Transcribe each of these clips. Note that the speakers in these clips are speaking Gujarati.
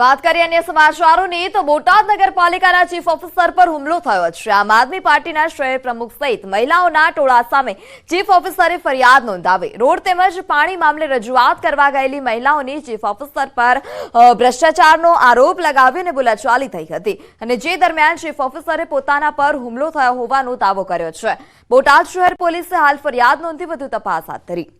વાત કરીએ અન્ય સમાચારોની, તો બોટાદ નગરપાલિકાના ચીફ ઓફિસર પર હુમલો થયો છે. આમ આદમી પાર્ટીના શહેર પ્રમુખ સહિત મહિલાઓના ટોળા સામે ચીફ ઓફિસરે ફરિયાદ નોંધાવી. રોડ તેમજ પાણી મામલે રજૂઆત કરવા ગયેલી મહિલાઓની ચીફ ઓફિસર પર ભ્રષ્ટાચારનો આરોપ લગાવી અને બોલાચાલી થઈ હતી અને જે દરમિયાન ચીફ ઓફિસરે પોતાના પર હુમલો થયો હોવાનો દાવો કર્યો છે. બોટાદ શહેર પોલીસે હાલ ફરિયાદ નોંધી વધુ તપાસ હાથ ધરી.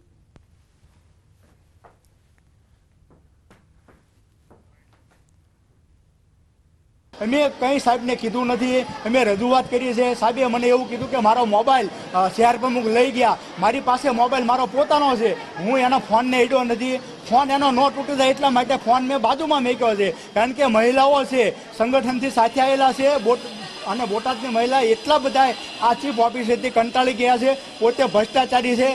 અમે કંઈ સાહેબને કીધું નથી. અમે રજૂઆત કરી છે સાહેબે મને એવું કીધું કે મારો મોબાઈલ શહેર પ્રમુખ લઈ ગયા. મારી પાસે મોબાઈલ મારો પોતાનો છે. હું એના ફોનને હેડ્યો નથી. ફોન એનો ન તૂટી જાય એટલા માટે ફોન મેં બાજુમાં મેક્યો છે. કારણ કે મહિલાઓ છે, સંગઠનથી સાથે આવેલા છે. બોટ, અને બોટાદની મહિલા એટલા બધા આ ચીફ ઓફિસેથી કંટાળી ગયા છે. પોતે ભ્રષ્ટાચારી છે.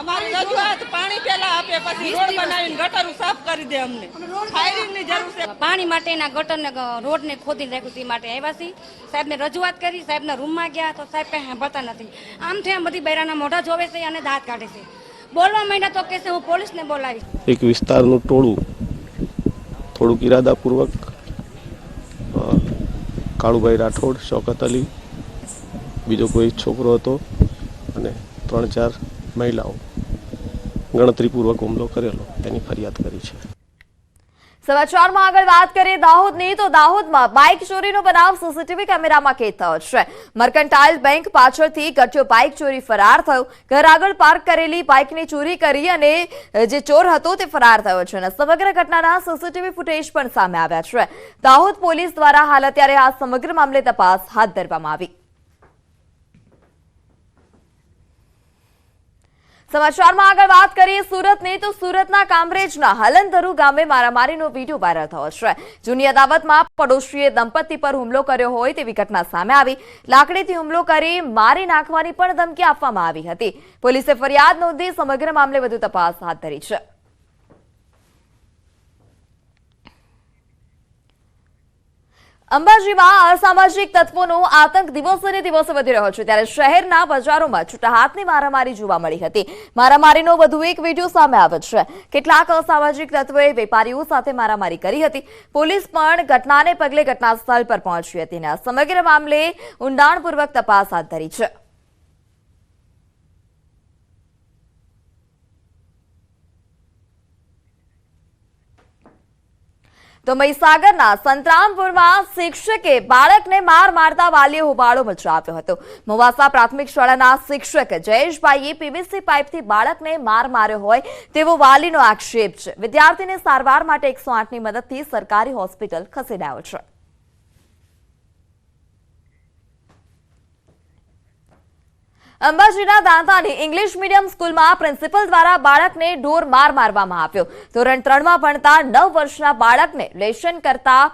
અમારી રજૂઆત પાણી પેલા આપે પછી રોડ બનાવીને ગટર સાફ કરી દે અમને. ફાયરિંગની જરૂર છે. પાણી માટેના ગટરને રોડને ખોદીને રાખ્યું તે માટે આવ્યા છીએ. સાહેબને રજૂઆત કરી સાહેબના રૂમમાં ગયા તો સાહેબ કંઈ સાંભળતા નથી. આમ થી આમ બધી બૈરાના મોઢા જોવે છે અને દાંત કાઢે છે. બોલવા માંડ્યા તો કે છે હું પોલીસને બોલાવીશ. એક વિસ્તારનું ટોળું થોડુંક ઇરાદાપૂર્વક કાળુભાઈ રાઠોડ શોકત અલી બીજો કોઈ છોકરો હતો અને ત્રણ ચાર મહિલાઓ ગણતરીપૂર્વક હુમલો કરેલો, તેની ફરિયાદ કરી છે. સમાચારમાં આગળ વાત કરીએ દાહોદની, તો દાહોદમાં બાઇક ચોરીનો બનાવ સીસીટીવી કેમેરામાં કેદ થયો છે. મર્કન્ટાઇલ બેંક પાછળથી ગઠિયો બાઇક ચોરી ફરાર થયો. ઘર આગળ પાર્ક કરેલી બાઇકની ચોરી કરી અને જે ચોર હતો તે ફરાર થયો છે અને સમગ્ર ઘટનાના સીસીટીવી ફૂટેજ પણ સામે આવ્યા છે. દાહોદ પોલીસ દ્વારા હાલ અત્યારે આ સમગ્ર મામલે તપાસ હાથ ધરવામાં આવી. સમાચારમાં આગળ વાત કરીએ સુરતની, તો સુરતના કામરેજના હલનધરુ ગામે મારામારીનો વીડિયો વાયરલ થયો છે. જૂની અદાવતમાં પડોશીએ દંપતી પર હુમલો કર્યો હોય તેવી ઘટના સામે આવી. લાકડીથી હુમલો કરી મારી નાખવાની પણ ધમકી આપવામાં આવી હતી. પોલીસે ફરિયાદ નોંધી સમગ્ર મામલે વધુ તપાસ હાથ ધરી છે. અંબાજીમાં અસામાજિક તત્વોનો આતંક દિવસે ને દિવસે વધી રહ્યો છે. ત્યારે શહેરના બજારોમાં છૂટા હાથની મારામારી જોવા મળી હતી. મારામારીનો વધુ એક વીડિયો સામે આવ્યો છે. કેટલાક અસામાજિક તત્વોએ વેપારીઓ સાથે મારામારી કરી હતી. પોલીસ પણ ઘટનાને પગલે ઘટના સ્થળ પર પહોંચી હતી અને સમગ્ર મામલે ઊંડાણપૂર્વક તપાસ હાથ ધરી છે. તો મહીસાગરના સંતરામપુરમાં શિક્ષકે બાળકને માર મારતા વાલીએ હોબાળો મચાવ્યો હતો. મોવાસા પ્રાથમિક શાળાના શિક્ષક જયેશભાઈએ પીવીસી પાઇપથી બાળકને માર માર્યો હોય તેવો વાલીનો આક્ષેપ છે. વિદ્યાર્થીને સારવાર માટે એકસો આઠની મદદથી સરકારી હોસ્પિટલ ખસેડાયો છે. અંબાજીના દાંતાની ઇંગ્લિશ મીડિયમ સ્કૂલમાં પ્રિન્સિપલ દ્વારા બાળકને ઢોર માર મારવામાં આવ્યો. ધોરણ ત્રણમાં ભણતા નવ વર્ષના બાળકને લેશન કરતા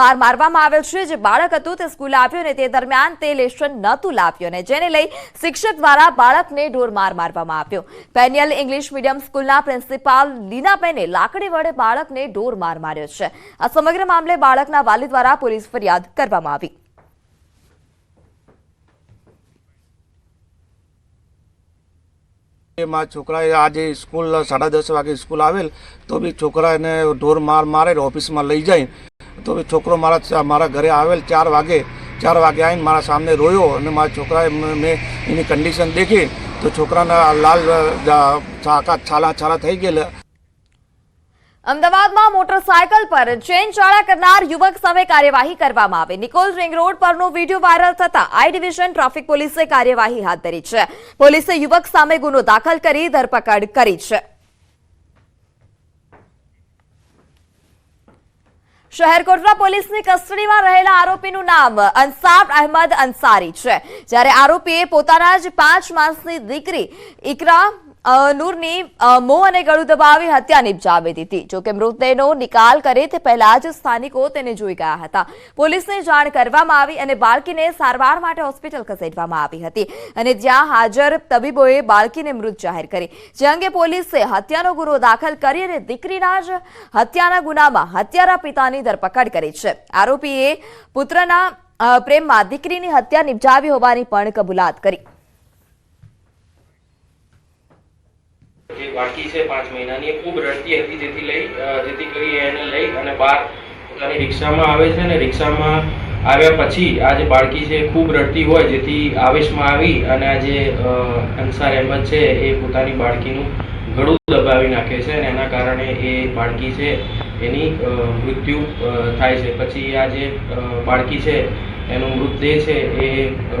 માર મારવામાં આવ્યો છે. જે બાળક હતું તે સ્કૂલે આવ્યું અને તે દરમિયાન તે લેશન નહોતું લાવ્યું અને જેને લઈ શિક્ષક દ્વારા બાળકને ઢોર માર મારવામાં આવ્યો. પેનિયલ ઇંગ્લિશ મીડિયમ સ્કૂલના પ્રિન્સિપાલ લીનાબેને લાકડી વડે બાળકને ઢોર માર માર્યો છે. આ સમગ્ર મામલે બાળકના વાલી દ્વારા પોલીસ ફરિયાદ કરવામાં આવી. એ મારા છોકરાએ આજે સ્કૂલ સાડા દસ વાગે સ્કૂલ આવેલ તો બી છોકરાને ઢોર માર મારે ઓફિસમાં લઈ જાય. તો બી છોકરો મારા મારા ઘરે આવેલ ચાર વાગે ચાર વાગે આવીને મારા સામે રોયો અને મારા છોકરાએ મેં એની કન્ડિશન દેખી તો છોકરાના લાલ અ, છાલા છાલા થઈ ગયેલા. અમદાવાદમાં મોટરસાયકલ પર ચેન ચાળા કરનાર યુવક સામે કાર્યવાહી કરવામાં આવી. નિકોલ રિંગ રોડ પરનો વીડિયો વાયરલ થતા આઈ ડિવિઝન ટ્રાફિક પોલીસે કાર્યવાહી હાથ ધરી છે. પોલીસે યુવક સામે ગુનો દાખલ કરી ધરપકડ કરી છે. શહેર કોટડા પોલીસની કસ્ટડીમાં રહેલા આરોપીનું નામ અન્સાર અહેમદ અંસારી છે. જ્યારે આરોપીએ પોતાના જ પાંચ માસની દીકરી ઇકરા નૂરની મોં અને ગળું દબાવી હત્યા નિપજાવી દીધી. જોકે મૃતદેહનો નિકાલ કરે તે પહેલા જ સ્થાનિકો તેને જોઈ ગયા હતા. પોલીસને જાણ કરવામાં આવી અને બાળકીને સારવાર માટે હોસ્પિટલ ખસેડવામાં આવી હતી. અને જ્યાં હાજર તબીબોએ બાળકીને મૃત જાહેર કરી. જે અંગે પોલીસે હત્યાનો ગુનો દાખલ કરી અને દીકરીના જ હત્યાના ગુનામાં હત્યારા પિતાની ધરપકડ કરી છે. આરોપીએ પુત્રના પ્રેમમાં દીકરીની હત્યા નિપજાવી હોવાની પણ કબૂલાત કરી. જે બાકી છે પાંચ મહિનાની, એ ખૂબ રડતી હતી, જેથી લઈ જેથી કરી એને લઈ અને બહાર પોતાની રિક્ષામાં આવે છે અને રિક્ષામાં આવ્યા પછી આ જે બાળકી છે ખૂબ રડતી હોય, જેથી આવેશમાં આવી અને આ જે અંસાર અહેમદ છે એ પોતાની બાળકીનું ગળું દબાવી નાખે છે અને એના કારણે એ બાળકી છે એની મૃત્યુ થાય છે. પછી આ જે બાળકી છે, એનો મૃતદેહ છે એ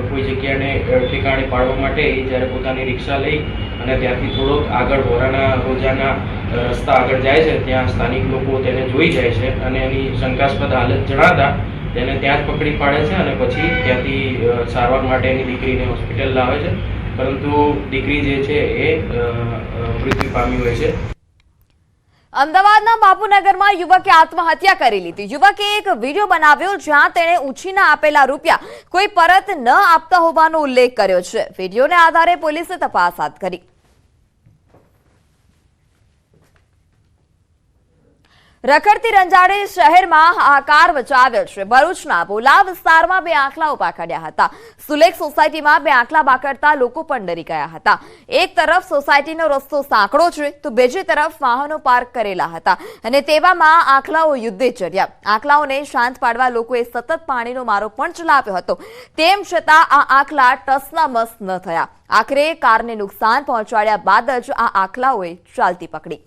કોઈ જગ્યાને ઠેકાણે પાડવા માટે એ જ્યારે પોતાની રિક્ષા લઈ અને ત્યાંથી થોડોક આગળ વોરાના રોજાના રસ્તા આગળ જાય છે, ત્યાં સ્થાનિક લોકો તેને જોઈ જાય છે અને એની શંકાસ્પદ હાલત જણાતા તેને ત્યાં જ પકડી પાડે છે અને પછી ત્યાંથી સારવાર માટે એની દીકરીને હોસ્પિટલ લાવે છે. પરંતુ દીકરી જે છે એ મૃત્યુ પામી હોય છે. અમદાવાદના બાપુનગરમાં યુવકે આત્મહત્યા કરી લીધી. યુવકે એક વીડિયો બનાવ્યો જ્યાં તેણે ઉછીના આપેલા રૂપિયા કોઈ પરત ન આપતા હોવાનો ઉલ્લેખ કર્યો છે. વિડીયોને આધારે પોલીસે તપાસ હાથ કરી રખડતી રંજાડે શહેરમાં હાહાકાર મચાવ્યો છે. ભરૂચના ભોલા વિસ્તારમાં બે આંખલા ઊભા કર્યા હતા. સુલેખ સોસાયટીમાં બે આંખલા બાકડતા લોકો પણ ડરી ગયા હતા. એક તરફ સોસાયટીનો રસ્તો સાંકડો છે, તો બીજી તરફ વાહનો પાર્ક કરેલા હતા અને તેવામાં આંખલાઓ યુદ્ધે ચડ્યા. આંખલાઓને શાંત પાડવા લોકોએ સતત પાણીનો મારો પણ ચલાવ્યો હતો. તેમ છતાં આ આંખલા ટસના મસ ન થયા. આખરે કારને નુકસાન પહોંચાડ્યા બાદ જ આ આંખલાઓએ ચાલતી પકડી.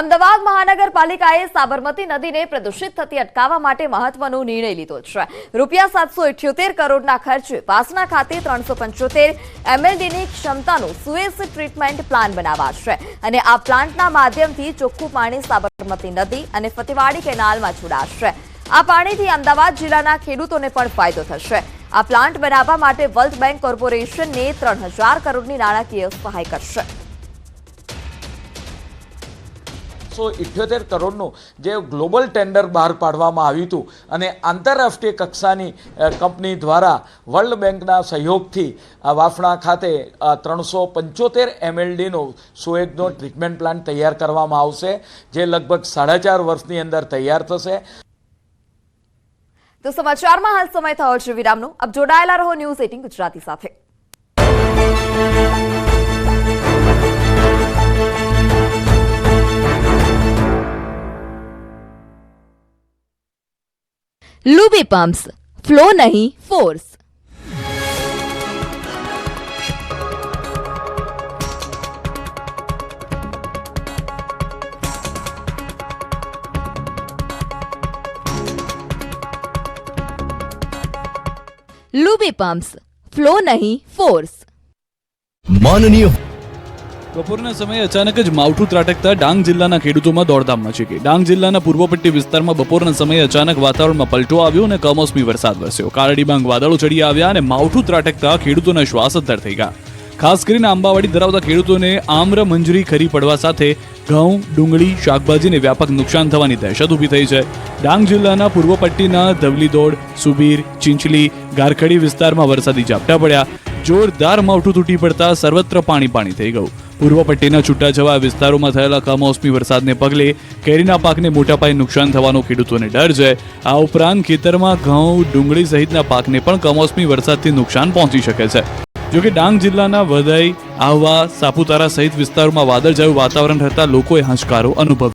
અમદાવાદ મહાનગરપાલિકાએ સાબરમતી નદીને પ્રદૂષિત થતી અટકાવવા માટે મહત્વનો નિર્ણય લીધો છે. રૂપિયા સાતસો ઇઠ્યોતેર કરોડના ખર્ચે પાસના ખાતે ત્રણસો પંચોતેર એમએલડીની ક્ષમતાનો સુએઝ ટ્રીટમેન્ટ પ્લાન બનાવાશે. અને આ પ્લાન્ટના માધ્યમથી ચોખ્ખું પાણી સાબરમતી નદી અને ફતેવાડી કેનાલમાં છોડાશે. આ પાણીથી અમદાવાદ જિલ્લાના ખેડૂતોને પણ ફાયદો થશે. આ પ્લાન્ટ બનાવવા માટે વર્લ્ડ બેંક કોર્પોરેશનને ત્રણ કરોડની નાણાકીય સહાય કરશે. સો ઇઠ્યોતેર કરોડનું જે ગ્લોબલ ટેન્ડર બહાર પાડવામાં આવ્યું હતું અને આંતરરાષ્ટ્રીય કક્ષાની કંપની દ્વારા વર્લ્ડ બેંકના સહયોગથી વાફણા ખાતે ત્રણસો પંચોતેર એમએલડીનો સુએગનો ટ્રીટમેન્ટ પ્લાન્ટ તૈયાર કરવામાં આવશે, જે લગભગ સાડા ચાર વર્ષની અંદર તૈયાર થશે. તો સમાચારમાં હાલ સમય થયો છે વિરામનો. અબ જોડાયેલા રહો ન્યૂઝ એટીન ગુજરાતી સાથે. લુબી પમ્પ્સ ફ્લો નહીં ફોર્સ લુબી પમ્પ્સ ફ્લો નહીં ફોર્સ માનનીય બપોરના સમયે અચાનક જ માવઠું ત્રાટકતા ડાંગ જિલ્લાના ખેડૂતોમાં દોડધામ મચી ગઈ. ડાંગ જિલ્લાના પૂર્વ પટ્ટી વિસ્તારમાં બપોરના સમયે અચાનક વાતાવરણમાં પલટો આવ્યો અને કમોસમી વરસાદ વરસ્યો. કારડીબાંગ વાદળો ચડી આવ્યા અને માવઠું ત્રાટકતા ખેડૂતોના શ્વાસ અદ્ધર થઈ ગયા. ખાસ કરીને આંબાવાડી ધરાવતા ખેડૂતોને આમ્ર મંજરી ખરી પડવા સાથે ઘઉં, ડુંગળી, શાકભાજીને વ્યાપક નુકસાન થવાની દહેશત ઊભી થઈ છે. ડાંગ જિલ્લાના પૂર્વ પટ્ટીના ધવલીદોડ, સુબીર, ચિંચલી, ગારખડી વિસ્તારમાં વરસાદી ઝાપટા પડ્યા. જોરદાર માવઠું તૂટી પડતા સર્વત્ર પાણી પાણી થઈ ગયું. પૂર્વ પટ્ટીના છૂટાછવાયા વિસ્તારોમાં થયેલા કમોસમી વરસાદને પગલે કેરીના પાકને મોટા પાયે નુકસાન થવાનો ખેડૂતોને ડર છે. આ ઉપરાંત ખેતરમાં ઘઉં, ડુંગળી સહિતના પાકને પણ કમોસમી વરસાદથી નુકસાન પહોંચી શકે છે. જોકે ડાંગ જિલ્લાના વધાઈ, આહવા, સાપુતારા સહિત વિસ્તારોમાં વાદળછાયું વાતાવરણ રહેતા લોકોએ હાશકારો અનુભવ્યો.